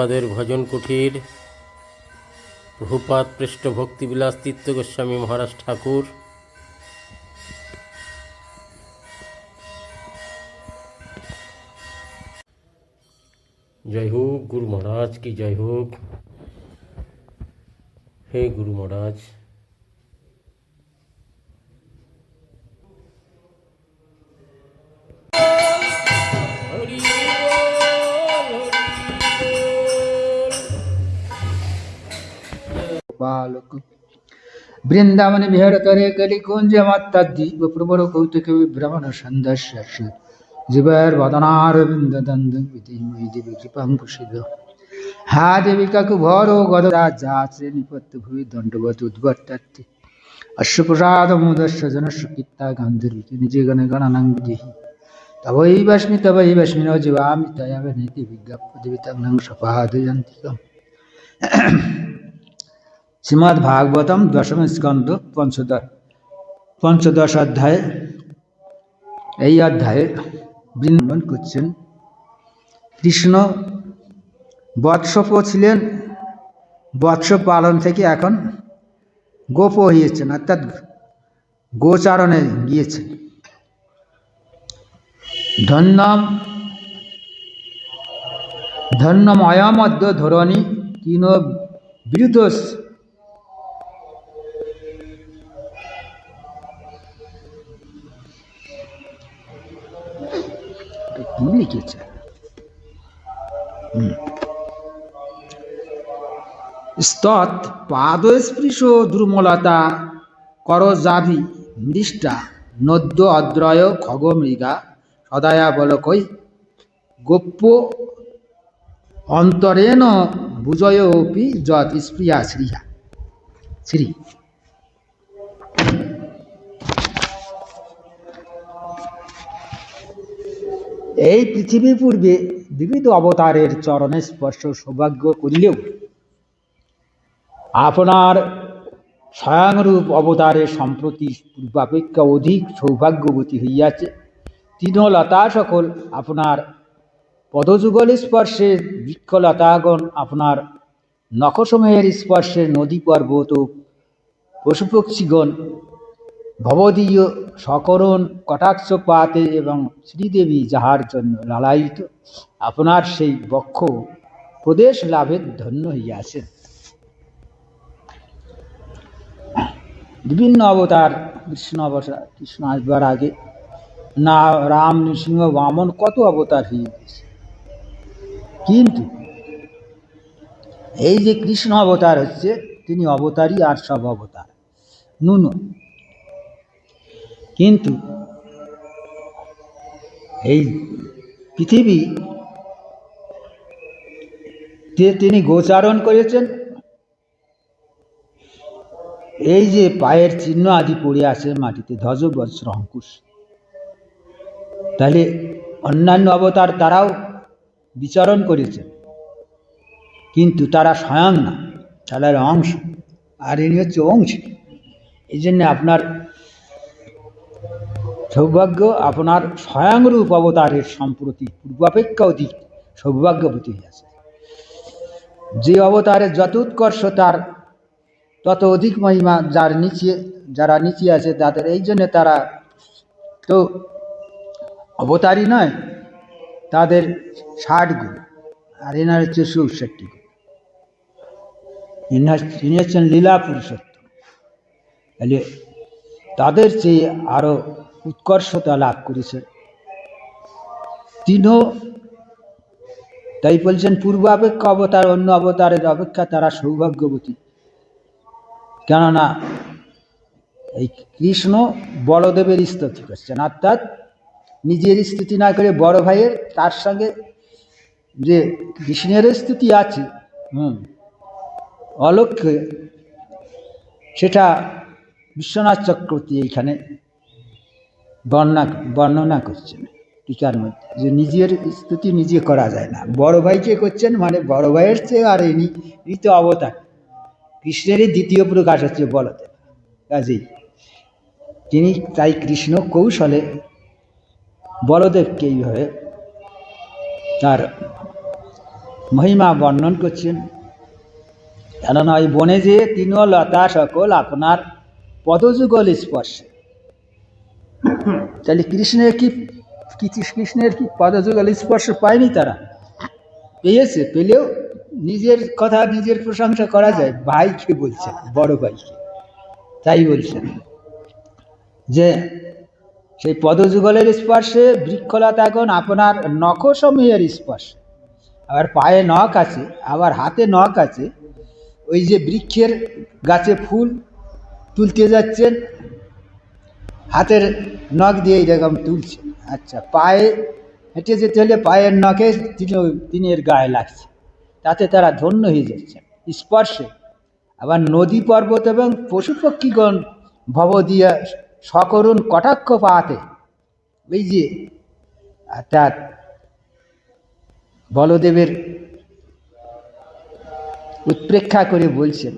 প্রভুপাদের ভজন কুঠির। প্রভুপাদ পৃষ্ঠ ভক্তিবিলাস তীর্থ গোস্বামী মহারাজ ঠাকুর। জয় হোক গুরু মহারাজ কি জয় হোক হে গুরু মহারাজ। বালক বৃন্দাবনে বিহার করে গেলি কুঞ্জ মাত্রা দ্বীপ প্রবর কৌতুক বিভ্রমণ সন্ধ্যস্য জীবের বদনারবিন্দ দন্দ বিধিময়ী দেবী কৃপাং কুশিদ হা দেবী কাকু ভর গদরা যা আছে নিপত্য ভূমি দণ্ডবত উদ্বর্তার্থী অশ্বপ্রসাদ মুদস্য জনস্য কীর্তা গান্ধর্বী নিজে গণে গণনাং বিধিহী তবই বাস্মি তবই বাস্মি নজীবামি তয়াবে নীতি বিজ্ঞাপ্য দেবী তাং সপাদয়ন্তিকম শ্রীমৎ ভাগবতম দশম স্কন্ধ পঞ্চদশ পঞ্চদশ অধ্যায়ে। এই অধ্যায়ে বৃন্দাবন করছেন। কৃষ্ণ বৎসপ ছিলেন বৎস পালন থেকে এখন গোপ হয়েছেন, অর্থাৎ গোচারণে গিয়েছেন। ধন্যম, ধন্যময়মদ্য ধরণী তিন বিরুদ্ধ লিখেছে হুম। স্তৎ পাদস্পৃশ দ্রুমলতা করজাভি মৃষ্টা নদ্য অদ্রয় খগ মৃগা, সদায়া বলকই গোপ্য অন্তরেণ বুজয়োপি যৎ স্প্রিয়া শ্রিয়া শ্রী এই পৃথিবী পূর্বে বিবিধ অবতারের চরণে স্পর্শ সৌভাগ্য করিলেও আপনার স্বয়ংরূপ অবতারের সম্প্রতি পূর্বাপেক্ষা অধিক সৌভাগ্যবতী হইয়াছে। তৃণলতা সকল আপনার পদযুগল স্পর্শে, বৃক্ষলতাগণ আপনার নখসময়ের স্পর্শে নদী পর্বত ও পশুপক্ষীগণ ভবদীয় সকরণ কটাক্ষপাতে এবং শ্রীদেবী যাহার জন্য লালায়িত, আপনার সেই বক্ষ প্রদেশ লাভের ধন্য হইয়াছেন বিভিন্ন অবতার, কৃষ্ণ অবতার, কৃষ্ণ আসবার আগে না, রাম, নৃসিংহ, বামন কত অবতার হয়ে গেছে? কিন্তু এই যে কৃষ্ণ অবতার হচ্ছে, তিনি অবতারই আর সব অবতার। নুন কিন্তু এই পৃথিবী তিনি গোচারণ করেছেন। এই যে পায়ের চিহ্ন আদি পড়ে আছে মাটিতে ধ্বজ বজ্র অঙ্কুশ তাহলে অন্যান্য অবতার তারাও বিচরণ করেছেন। কিন্তু তারা স্বয়ং না তাদের অংশ আর ইনি হচ্ছে অংশ। এই জন্যে আপনার সৌভাগ্য আপনার স্বয়ংরূপ অবতারের সম্প্রতি পূর্বাপেক্ষা অধিক সৌভাগ্যবতী হইয়াছে। যে অবতারের যত উৎকর্ষ তার, তত অধিক মহিমা যার নিচে, যারা নিচে আছে তাদের, এই জন্যে তারা তো অবতারই নয়, তাদের ষাট গুণ। আর এনার হচ্ছে চৌষট্টি গুণ। ইনি হচ্ছেন লীলা পুরুষোত্তম। তাহলে তাদের চেয়ে আরও উৎকর্ষতা লাভ করেছে। তিনও তাই বলছেন, পূর্বাপেক্ষা অবতার, অন্য অবতারের অপেক্ষা তারা সৌভাগ্যবতী। কেননা, এই কৃষ্ণ বড়দেবের স্তুতি করছেন। অর্থাৎ নিজের স্তুতি না করে বড় ভাইয়ের, তার সঙ্গে যে কৃষ্ণের স্তুতি আছে, হুম, অলক্ষ্যে, সেটা বিশ্বনাথ চক্রবর্তী এইখানে বর্ণনা বর্ণনা করছেন টিকার মধ্যে। যে নিজের স্তুতি নিজে করা যায় না। বড় ভাইকে করছেন মানে বড় ভাইয়ের চেয়ে আর ইনি তো অবতার। কৃষ্ণেরই দ্বিতীয় প্রকাশ হচ্ছে বলদেব কাজেই তিনি তাই কৃষ্ণ কৌশলে বলদেবকে এইভাবে তার মহিমা বর্ণন করছেন। কেননা ওই বনে যে তিনও লতা সকল আপনার পদযুগল স্পর্শে। তাহলে কৃষ্ণের কি কৃষ্ণের কি পদযুগল স্পর্শ পায়নি তারা? পেয়েছে, পেলেও নিজের কথা, নিজের প্রশংসা করা যায়। ভাইকে বলছেন বড় ভাইকে। তাই বলছেন যে সেই পদযুগলের স্পর্শে বৃক্ষলতা এখন আপনার নখসমূহের স্পর্শ। আবার পায়ে নখ আছে, আবার হাতে নখ আছে। ওই যে বৃক্ষের গাছে ফুল তুলতে যাচ্ছেন হাতের নখ দিয়ে এরকম তুলছে। আচ্ছা পায়ে হেঁটে যেতে হলে পায়ের নখে তিনি তিনের গায়ে লাগছে। তাতে তারা ধন্য হয়ে যাচ্ছে। স্পর্শে আবার নদী পর্বত এবং পশু পক্ষীগণ ভব দিয়া সকরুণ কটাক্ষ পাতে এই যে অর্থাৎ বলদেবের উৎপ্রেক্ষা করে বলছেন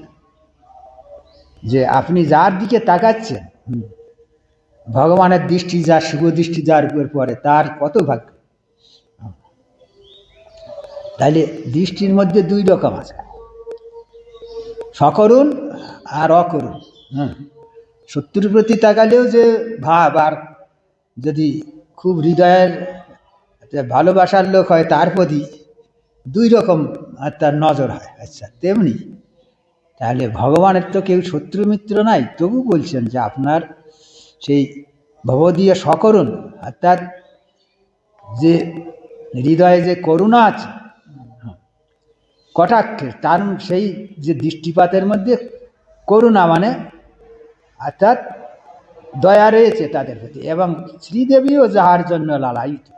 যে, আপনি যার দিকে তাকাচ্ছেন ভগবানের দৃষ্টি যা শুভ দৃষ্টি যার উপর পড়ে, তার কত ভাগ্য? তাহলে দৃষ্টির মধ্যে দুই রকম আছে। সকরুণ আর অকরুণ হ্যাঁ শত্রুর প্রতি তাকালেও যে ভাব, আর যদি খুব হৃদয়ের ভালোবাসার লোক হয়, তার প্রতি দুই রকম তার নজর হয়। আচ্ছা তেমনি তাহলে ভগবানের তো কেউ শত্রু মিত্র নাই, তবু বলছেন যে আপনার সেই ভবদীয় সকরুণ, অর্থাৎ যে হৃদয়ে যে করুণা আছে কটাক্ষের তার সেই যে দৃষ্টিপাতের মধ্যে করুণা মানে অর্থাৎ দয়া রয়েছে তাদের প্রতি, এবং শ্রীদেবীও যাহার জন্য লালায়িত।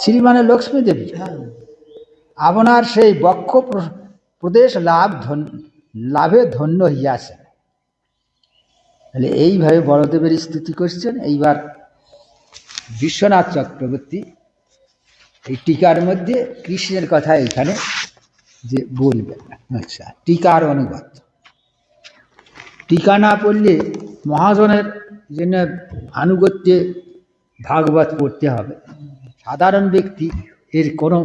শ্রী মানে লক্ষ্মী দেবী। আপনার সেই বক্ষ প্র- প্রদেশ লাভ ধন- লাভে ধন্য হইয়াছে। তাহলে এইভাবে বড়দেবের স্তুতি করছেন। এইবার বিশ্বনাথ চক্রবর্তী এই টিকার মধ্যে কৃষ্ণের কথা এখানে যে বলবেন। আচ্ছা টিকার অনুবাদ। টিকা না পড়লে মহাজনের জন্য আনুগত্যে ভাগবত পড়তে হবে। সাধারণ ব্যক্তি এর কোনো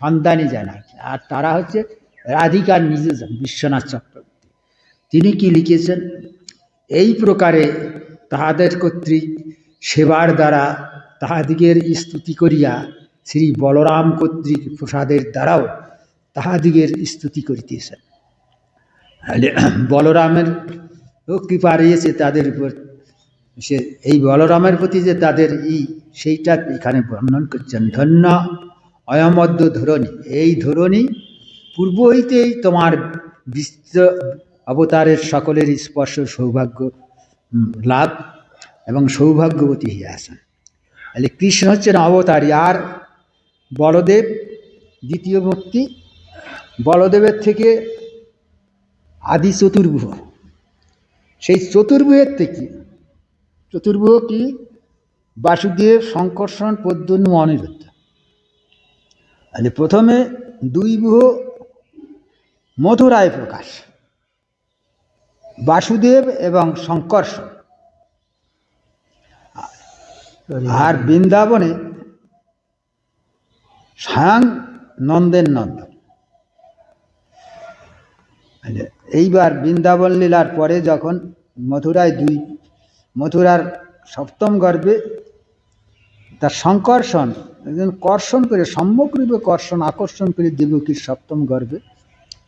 সন্ধানই যায় না। আর তারা হচ্ছে রাধিকার নিজে বিশ্বনাথ চক্রবর্তী। তিনি কি লিখেছেন? এই প্রকারে তাহাদের কর্তৃক সেবার দ্বারা তাহাদিগের স্তুতি করিয়া শ্রী বলরাম কর্তৃক প্রসাদের দ্বারাও তাহাদিগের স্তুতি করিতেছেন। বলরামের কৃপা রয়েছে তাদের উপর। সে এই বলরামের প্রতি যে তাদের ই সেইটা এখানে বর্ণন করছেন, ধন্য অয়মদ্য ধরণী। এই ধরণী পূর্ব হইতেই তোমার বিস্তৃত অবতারের সকলের স্পর্শ সৌভাগ্য লাভ এবং সৌভাগ্যবতী আসেন তাহলে কৃষ্ণ হচ্ছেন অবতারী, আর বলদেব দ্বিতীয় ভক্তি বলদেবের থেকে আদি চতুর্ভুজ সেই চতুর্ভুজের থেকে চতুর্ভুজ কি? বাসুদেব সংকর্ষণ পদ্মনু অনিরুদ্ধ তাহলে প্রথমে দুই বুহ মথুরায় প্রকাশ। বাসুদেব এবং সংকর্ষণ আর বৃন্দাবনে স্বয়ং নন্দের নন্দ। এইবার বৃন্দাবন লীলার পরে যখন মথুরায় দুই, মথুরার সপ্তম গর্বে তার সংকর্ষণ, একজন কর্ষণ করে সম্যকরূপে কর্ষণ, আকর্ষণ করে দেবকীর সপ্তম গর্বে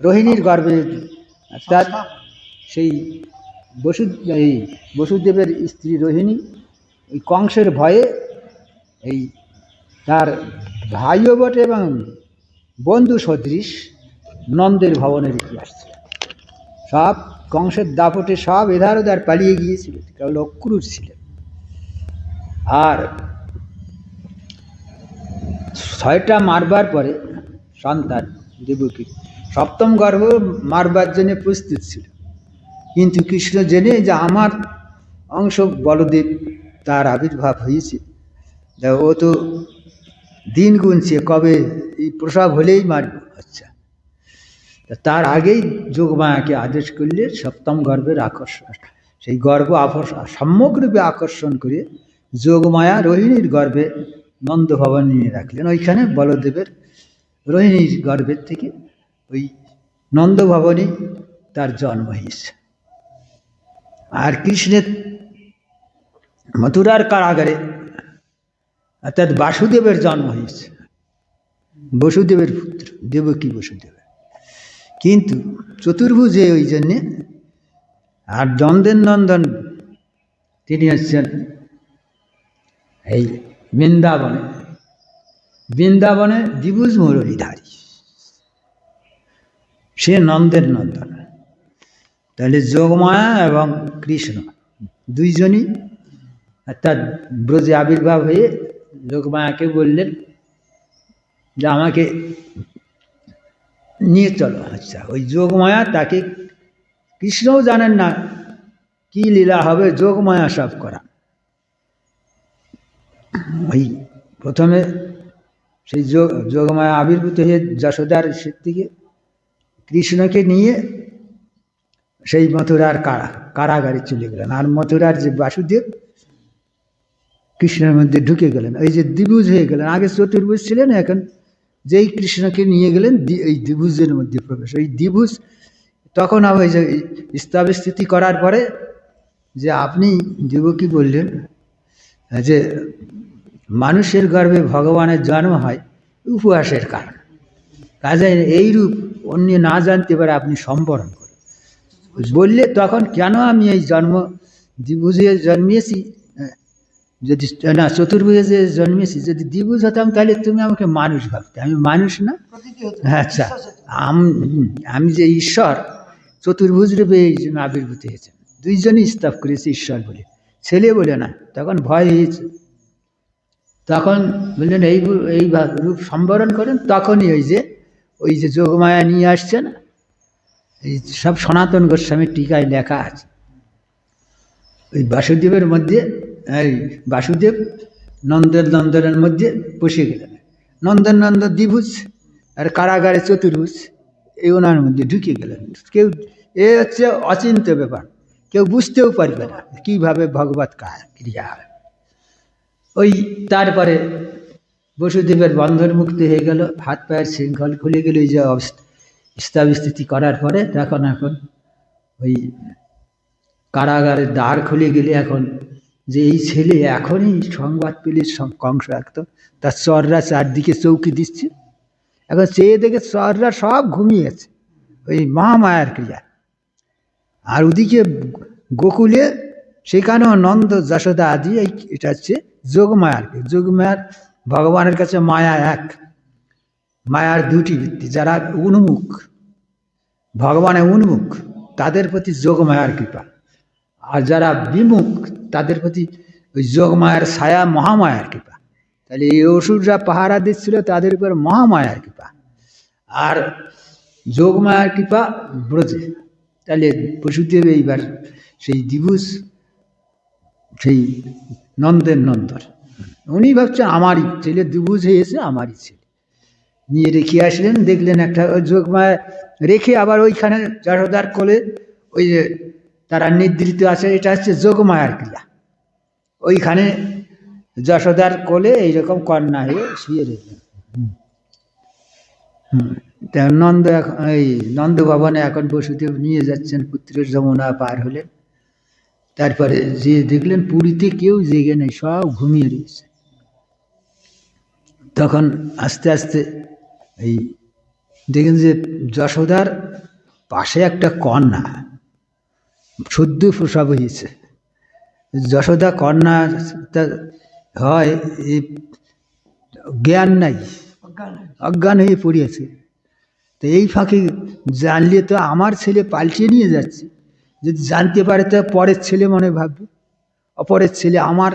রোহিণীর গর্বে তার সেই বসু এই বসুদেবের স্ত্রী রোহিণী ওই কংসের ভয়ে এই তার ভাইও বটে এবং বন্ধু সদৃশ নন্দের ভবনে রেখে আসছে সব কংসের দাপটে সব এধার ওধার পালিয়ে গিয়েছিল, কেবল অক্রুর ছিলেন। আর ছয়টা মারবার পরে সন্তান দেবকী সপ্তম গর্ভ মারবার জন্য প্রস্তুত ছিল। কিন্তু কৃষ্ণ জেনে যে আমার অংশ বলদেব, তার আবির্ভাব হয়েছে। ও তো দিন গুনছে, কবে এই প্রসাব হলেই মারব। আচ্ছা। তার আগেই যোগমায়াকে আদেশ করলে সপ্তম গর্ভের আকর্ষণ, সেই গর্ভ সম্যকরূপে আকর্ষণ করে যোগমায়া রোহিণীর গর্ভে নন্দভবন নিয়ে রাখলেন। ওইখানে বলদেবের রোহিণীর গর্ভের থেকে ওই নন্দভবনে তার জন্ম হয়েছে। আর কৃষ্ণের মথুরার কারাগারে অর্থাৎ বাসুদেবের জন্ম হয়েছে। বসুদেবের পুত্র। দেবকী বসুদেব কিন্তু চতুর্ভুজে ওই জন্যে আর দ্বন্দ্বের নন্দন তিনি হচ্ছেন এই বৃন্দাবনে। বৃন্দাবনে দ্বিভুজ মুরলীধারী। সে নন্দের নন্দন। তাহলে যোগমায়া এবং কৃষ্ণ, দুইজনই অর্থাৎ ব্রজে আবির্ভাব হয়ে যোগমায়াকে বললেন যে আমাকে নিয়ে চলো। আচ্ছা ওই যোগমায়া তাকে কৃষ্ণও জানেন না, কি লীলা হবে, যোগমায়া সব করা। ওই প্রথমে সেই যোগ, যোগমায়া আবির্ভূত হয়ে যশোদার থেকে কৃষ্ণকে নিয়ে সেই মথুরার কারা, কারাগারে চলে গেলেন। আর মথুরার যে বাসুদেব, কৃষ্ণের মধ্যে ঢুকে গেলেন। এই যে দ্বিভুজ হয়ে গেলেন। আগে চতুর্ভুজ ছিলেন, এখন যেই কৃষ্ণকে নিয়ে গেলেন এই দ্বিভুজের মধ্যে প্রবেশ। ওই দ্বিভুজ তখন আবার যে স্থিতি করার পরে যে আপনি দেবকী বললেন, যে মানুষের গর্ভে ভগবানের জন্ম হয় উপহাসের কারণ। কাজে এই রূপ অন্য না জানতে পারে আপনি সম্বরণ করেন। বললে তখন কেন আমি এই জন্ম দ্বিভুজে জন্মিয়েছি? যদি না চতুর্ভুজে যে জন্মেছি যদি দ্বিভুজ হতাম তাহলে তুমি আমাকে মানুষ ভাবতে। আমি মানুষ না। আচ্ছা আম- যে ঈশ্বর চতুর্ভুজ রূপে এই জন্য আবির্ভূত হয়েছে। দুইজনই স্তব করেছে ঈশ্বর বলে। ছেলে বলে না তখন ভয় হয়েছে। তখন বললেন এই রূপ- এই রূপ সম্বরণ করেন। তখনই ওই যে ওই যে যোগমায়া নিয়ে আসছে না? সব সনাতন গোস্বামীর টিকায় লেখা আছে। ওই বাসুদেবের মধ্যে, এই বাসুদেব নন্দের নন্দনের মধ্যে বসে গেলেন। নন্দন নন্দ দ্বিভুজ আর কারাগারে চতুর্ভুজ, এই ওনার মধ্যে ঢুকে গেলেন। কেউ, এ হচ্ছে অচিন্ত ব্যাপার। কেউ বুঝতেও পারবে না কীভাবে ভগবত ক্রিয়া হয়। ওই তারপরে বসুদেবের বন্ধন মুক্তি হয়ে গেল, হাত পায়ের শৃঙ্খল খুলে গেল, এই যে অবস্থা। স্থিতি করার পরে তখন এখন ওই কারাগারের দ্বার খুলে গেলে এখন যে এই ছেলে এখনই সংবাদ পেলে কংস একদম তার চররা চারদিকে চৌকি দিচ্ছে। এখন চেয়ে দেখে চররা সব ঘুমিয়েছে। ওই মহামায়ার ক্রিয়া। আর ওদিকে গোকুলে সেখানেও নন্দ যশোদা আদি, এই এটা হচ্ছে যোগমায়ার। যোগমায়ার ভগবানের কাছে মায়া এক। মায়ার দুটি বৃত্তি যারা উন্মুখ, ভগবানের উন্মুখ, তাদের প্রতি যোগমায়ার কৃপা। আর যারা বিমুখ, তাদের প্রতি ওই যোগ যোগমায়ার ছায়া মহামায়ার কৃপা। তাহলে এই অসুররা পাহারা দিচ্ছিল, তাদের উপর মহামায়ার কৃপা। আর যোগমায়ার কৃপা ব্রজে। তাহলে পশুদেব এইবার সেই দিবস, সেই নন্দের নন্দর। উনি ভাবছেন আমারই ছেলে দুবুজ হয়েছে আমারই ছেলে। নিয়ে রেখে আসলেন, দেখলেন একটা যোগমায়া রেখে আবার ওইখানে যশোদার কোলে ওই যে তারা নিদ্রিত আছে, এটা হচ্ছে যোগমায়ার ক্রিয়া। ওইখানে যশোদার কোলে এইরকম কন্যা হয়ে শুয়ে রইলেন হুম। নন্দ এই নন্দ ভবনে এখন বসুদেব নিয়ে যাচ্ছেন, পুত্রের যমুনা পার হলেন। তারপরে যে দেখলেন পুরীতে কেউ জেগে নেই, সব ঘুমিয়ে রয়েছে। তখন আস্তে আস্তে এই দেখেন যে যশোদার পাশে একটা কন্যা শুদ্ধ প্রসব হয়েছে। যশোদা কন্যা হয় এই জ্ঞান নাই অজ্ঞান হয়ে পড়িয়েছে। তো এই ফাঁকে জানলে তো আমার ছেলে পাল্টিয়ে নিয়ে যাচ্ছে। যদি জানতে পারে তো পরের ছেলে মনে ভাববে। অপরের ছেলে আমার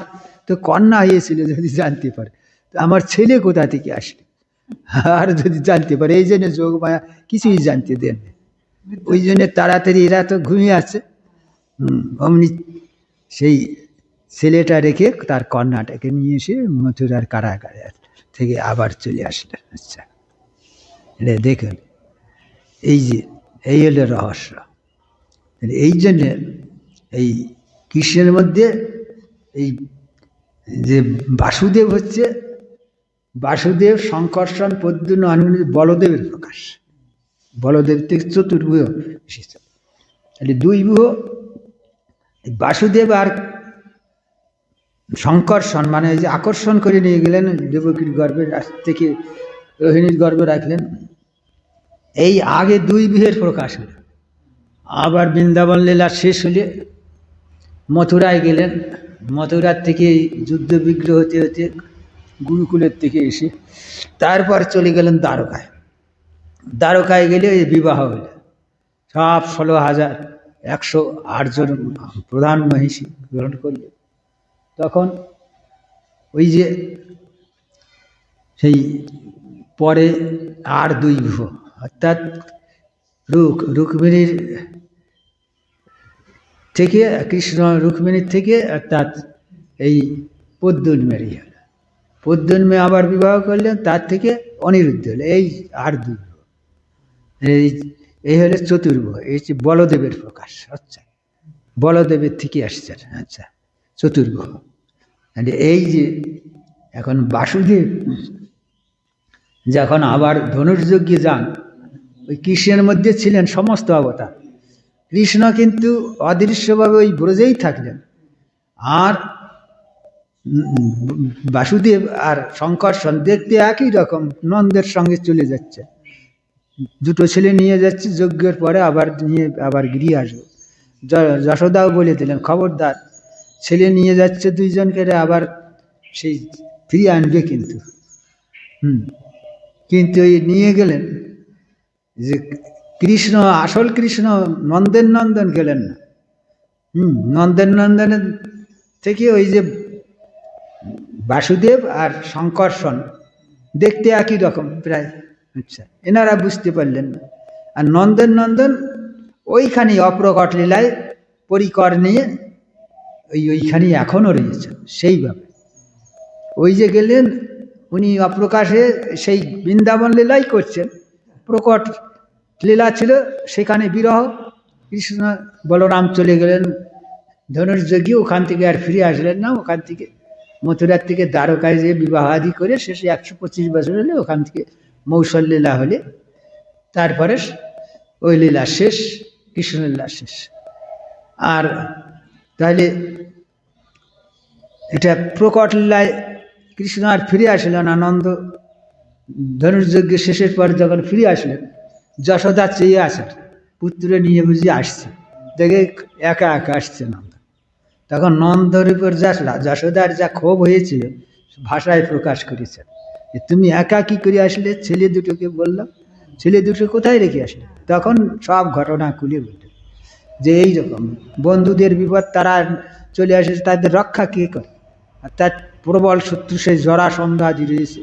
তো কন্যা হয়েছিল যদি জানতে পারে। আমার ছেলে কোথা থেকে আসলে? আর যদি জানতে পারে, এই জন্য যোগ মায়া কিছুই জানতে দেন ওই জন্য তাড়াতাড়ি এরা তো ঘুমিয়ে আছে অমনি সেই ছেলেটা রেখে তার কন্যাটাকে নিয়ে এসে মথুরার কারাগারে থেকে আবার চলে আসলেন আচ্ছা এটা দেখুন। এই যে, এই হলো রহস্য। এই জন্যে এই কৃষ্ণের মধ্যে এই যে বাসুদেব হচ্ছে বাসুদেব সংকর্ষণ পদ্মন অনিল বলদেবের প্রকাশ। বলদেব থেকে চতুর্ভুজ এসেছে। তাহলে দুই এই বাসুদেব আর সংকর্ষণ মানে যে আকর্ষণ করে নিয়ে গেলেন দেবকীর গর্ভের থেকে রোহিণীর গর্ভে রাখলেন। এই আগে দুই বিহের প্রকাশ হলো। আবার বৃন্দাবন লীলা শেষ হলে মথুরায় গেলেন। মথুরার থেকে যুদ্ধ বিগ্রহ হতে হতে গুরুকুলের থেকে এসে তারপর চলে গেলেন দ্বারকায়। দ্বারকায় গেলে এই বিবাহ হলো। সব ষোলো হাজার একশো আটজন প্রধান মহিষী গ্রহণ করলে তখন ওই যে সেই পরে আর দুই ভূ, অর্থাৎ রুক, রুক্মিণীর থেকে, কৃষ্ণ রুক্মিণীর থেকে, অর্থাৎ এই পদ্মুন্মেরই হল পদ্মুন্মে আবার বিবাহ করলেন, তার থেকে অনিরুদ্ধ হলো এই আর দুই এই এই হলো চতুর্ভুজ এই হচ্ছে বলদেবের প্রকাশ আচ্ছা। বলদেবের থেকে আসছে আচ্ছা চতুর্ভুজ তাহলে এই যে এখন বাসুদেব, যখন আবার ধনুর্যজ্ঞে যান, ওই কৃষ্ণের মধ্যে ছিলেন সমস্ত অবতার। কৃষ্ণ কিন্তু অদৃশ্যভাবে ওই ব্রজেই থাকলেন। আর বাসুদেব আর শঙ্কর্ষণ দেখতে একই রকম, নন্দের সঙ্গে চলে যাচ্ছে। দুটো ছেলে নিয়ে যাচ্ছে, যজ্ঞের পরে আবার নিয়ে, আবার গিয়ে আসব। যশোদাও বলে দিলেন, খবরদার, ছেলে নিয়ে যাচ্ছে দুইজনকে আবার সেই ফিরিয়ে আনবে কিন্তু। হুম। কিন্তু এই নিয়ে গেলেন যে কৃষ্ণ, আসল কৃষ্ণ নন্দেন নন্দন গেলেন না। হুম নন্দেন নন্দনের থেকে ওই যে বাসুদেব আর শঙ্কর্ষণ দেখতে একই রকম প্রায়। আচ্ছা এনারা বুঝতে পারলেন না। আর নন্দন নন্দন ওইখানে অপ্রকট লীলায় পরিকর নিয়ে ওই ওইখানেই এখনও রয়েছেন, সেইভাবে। ওই যে গেলেন, উনি অপ্রকাশে সেই বৃন্দাবন লীলাই করছেন। প্রকট লীলা ছিল, সেখানে বিরহ, কৃষ্ণ, বলরাম চলে গেলেন। ধনুর্যজ্ঞী ওখান থেকে আর ফিরে আসলেন না, ওখান থেকে মথুরার থেকে দ্বারকায় যে বিবাহ আদি করে শেষে একশো পঁচিশ বছর হলে ওখান থেকে মৌসল লীলা হলে। তারপরে ওই লীলা শেষ কৃষ্ণ লীলা শেষ। আর তাহলে এটা প্রকট লীলায় কৃষ্ণ আর ফিরে আসলেন আনন্দ ধনুর্যজ্ঞ শেষের পর যখন ফিরে আসলেন যশোদা চেয়ে আসেন পুত্র নিয়ে বুঝি আসছে, দেখে একা একা আসছে নন্দ তখন নন্দর উপর যা যশোদার যা ক্ষোভ হয়েছিল ভাষায় প্রকাশ করেছেন যে তুমি একা কি করে আসলে? ছেলে দুটোকে বললাম ছেলে দুটো কোথায় রেখে আসলে? তখন সব ঘটনা খুলে বলল, যে এই রকম, বন্ধুদের বিপদ তারা চলে আসে, তাদের রক্ষা কে করে? আর তার প্রবল শত্রু সেই জরাসন্ধ আদি রয়েছে।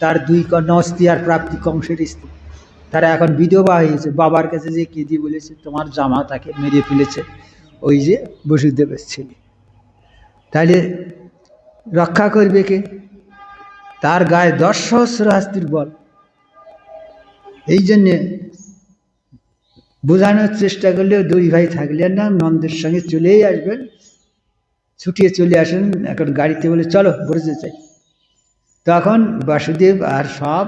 তার দুই কন্যা আর প্রাপ্তি কংসের স্ত্রী। তারা এখন বিধবা হয়েছে। বাবার কাছে যে কেঁদি বলেছে, তোমার জামা তাকে মেরে ফেলেছে। ওই যে বসুদেবের ছেলে। তাহলে রক্ষা করবে কে? তার গায়ে দশ সহস্র হাস্তির বল। এই জন্যে বোঝানোর চেষ্টা করলেও দুই ভাই থাকলেন না, নন্দের সঙ্গে চলেই আসবেন। ছুটিয়ে চলে আসেন, এখন গাড়িতে বলে চলো, বসে চাই তখন বাসুদেব আর সব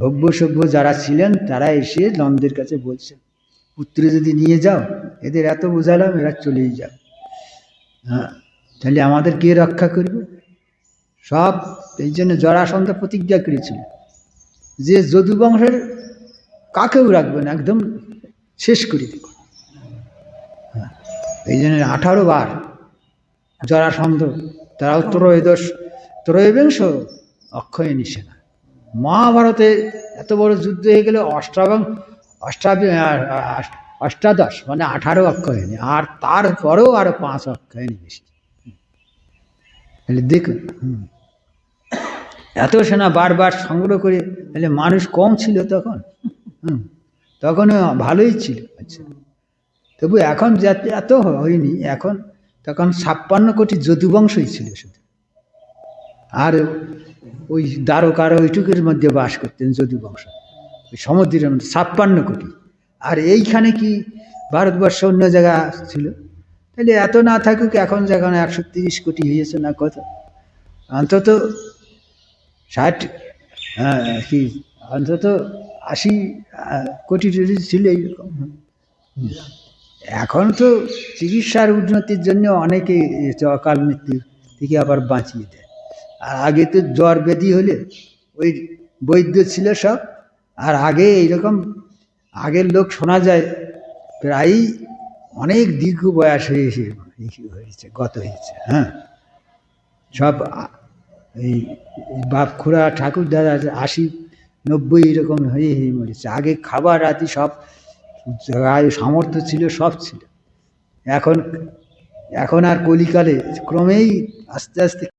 ভব্য সভ্য যারা ছিলেন, তারা এসে নন্দের কাছে বলছেন পুত্র যদি নিয়ে যাও এদের এত বোঝালাম এরা চলেই যাও হ্যাঁ তাহলে আমাদের কে রক্ষা করবে? সব এই জন্য জরাসন্ধ প্রতিজ্ঞা করেছিল যে যদু বংশের কাকেও রাখবেন একদম শেষ করে দেব। হ্যাঁ, এই জন্য আঠারো বার জরাসন্ধ তারাও ত্রয়োদশ ত্রয়োবিংশ অক্ষয় নিষেধা। মহাভারতে এত বড় যুদ্ধ হয়ে গেলে অষ্টাবং আর- অষ্টাদশ মানে আঠারো অক্ষয়ণী আর তারপরেও আরও পাঁচ অক্ষয়ণী বেশি। তাহলে দেখুন। এত সেনা বারবার সংগ্রহ করে, তাহলে মানুষ কম ছিল তখন? হুম তখন ভালোই ছিল। আচ্ছা। তবু এখন যাতে এত হয়নি, এখন তখন ছাপ্পান্ন কোটি যদুবংশই ছিল শুধু। আর ওই দ্বারকার ওইটুকুর মধ্যে বাস করতেন যদুবংশ। সমুদ্রের ছাপ্পান্ন কোটি। আর এইখানে কি ভারতবর্ষ অন্য জায়গা ছিল? তাহলে এত না থাকুক, এখন যখন একশো তিরিশ কোটি হয়েছে না কত? অন্তত ষাট হ্যাঁ কি, অন্তত আশি কোটি টটি ছিল এইরকম। এখন তো চিকিৎসার উন্নতির জন্য অনেকে অকাল মৃত্যু থেকে আবার বাঁচিয়ে দেয়। আর আগে তো জ্বর ব্যাধি হলে ওই বৈদ্য ছিল সব আর আগে এইরকম, আগের লোক শোনা যায়, প্রায়ই অনেক দীর্ঘ বয়স হয়েছে হয়েছে, গত হয়েছে হ্যাঁ? সব এই এই বাপ খুড়া ঠাকুর দাদা আশি, নব্বই এরকম হয়ে হয়ে মরেছে। আগে খাবার, রাতি সব সামর্থ্য ছিল, সব ছিল। এখন এখন আর কলিকালে ক্রমেই আস্তে আস্তে